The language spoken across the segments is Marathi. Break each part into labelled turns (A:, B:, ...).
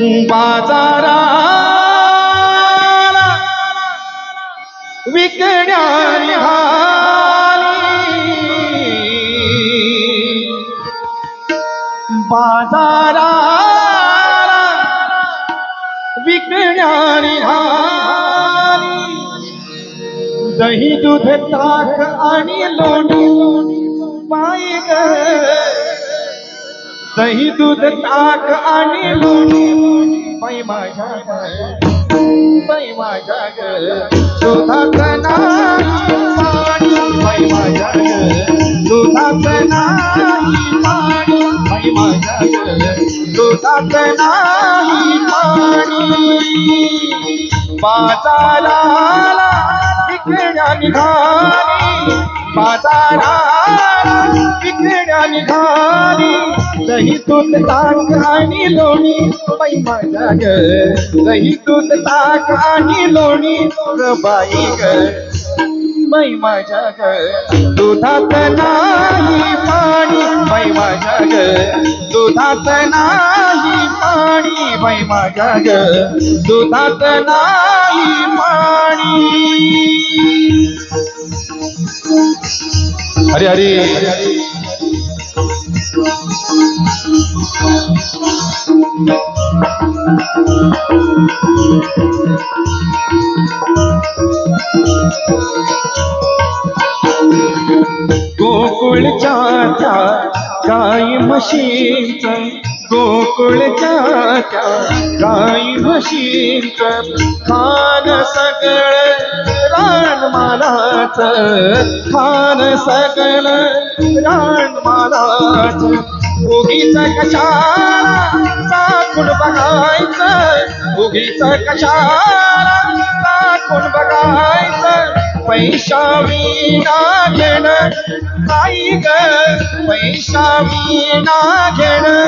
A: बाजाराला विकण्यारी हाली. बाजाराला विकण्यारी हाली. दही दूध ताक आणि लोणी पाय ग. दही दूध ताक आणि लोणी बाई माझ्या ग बाई माझ्या दुधात नाही पाणी. बाई माझ्या दुधात नाही पाणी. बाई माझ्या दुधात नाही पाणी. बाजाराला विकण्या निघाली. बाजाराला विकण्या निघाली. दही दूध ताक आणि लोणी. बाई माझ्या ग दही दूध ताक आणि लोणी. ग बाई ग बाई माझ्या ग दुधात नाही पाणी. बाई माझ्या ग दुधात नाही पाणी. बाई माझ्या ग दुधात नाही पाणी. हरे हरे गोकुळच्या त्या गाई म्हशींच गोकुळच्या त्या गाई म्हशींच खान सगळ रानमालाच खान सगळ रानमालाच उगीच कशाला चाकून बघायचं? उगीच कशाला चाकून बघायचं? पैसा विना घेणं. काही ग पैसा विना घेणं.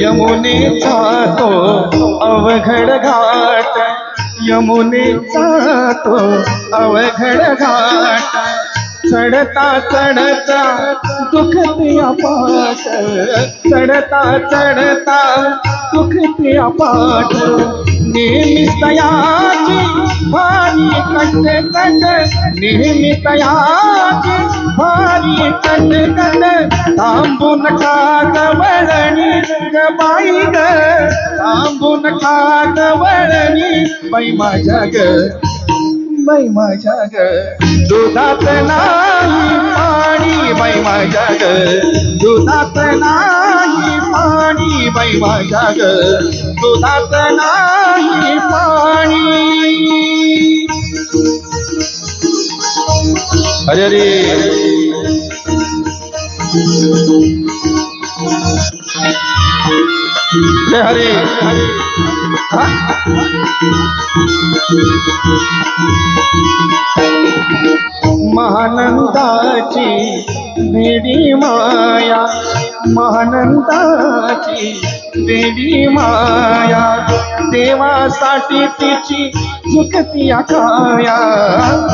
A: यमुनेचा तो अवघड घाट यमुनेचा तो अवघड घाट चढता चढता दुखते अपाट चढता चढता दुखते पाठ नेहमी तयाची भारी कंड कंड नेहमी तयाची भारी कंड कंड थांबून खात वळणी बाई ग. थांबून खात वळणी बाई माझ्या ग. बाई माझ्या ग. दुधात ना माझ्या ग दुधात नाही पाणी बाई माझ्या ग दुधात नाही पाणी. अरे रे Thank you. जय हरे। महानंदाची वेडी माया महानंदाची वेडी माया देवासाठी तिची सुखती काया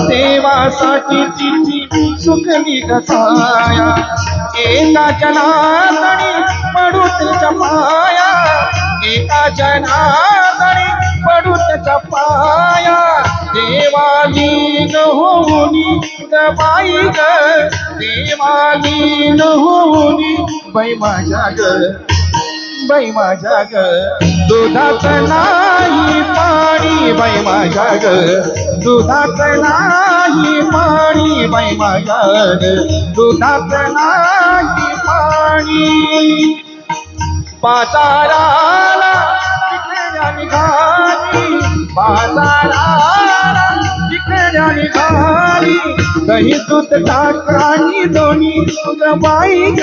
A: देवासाठी तिची सुखली कसाया एका जनातणी पडू त्याच्या जनादरी पडू त्याच्या पाया. देवालीन होऊनी बाई ग. देवालीन होऊनी बाई माझ्या ग. बाई माझ्या ग. दुधात नाही पाणी बाई माझ्या ग. दुधात नाही पाणी बाई माझ्या ग. दुधात नाही पाणी. पाचाराला कड्याने घाली दही दूध ताकानी दोन्ही बाई ग.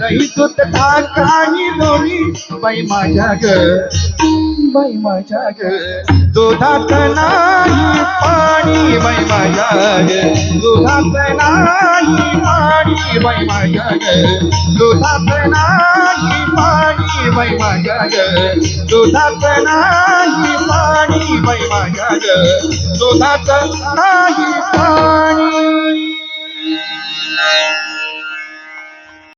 A: दही दूध ताकानी दोन्ही बाई माझ्या ग. बाई माझ्या ग. दुधात नाही पाणी बाई माझ्या दुधात नाही पाणी बाई माझ्या दुधात नाही पाणी बाई माझ्या दुधात नाही पाणी बाई माझ्या दुधात नाही पाणी.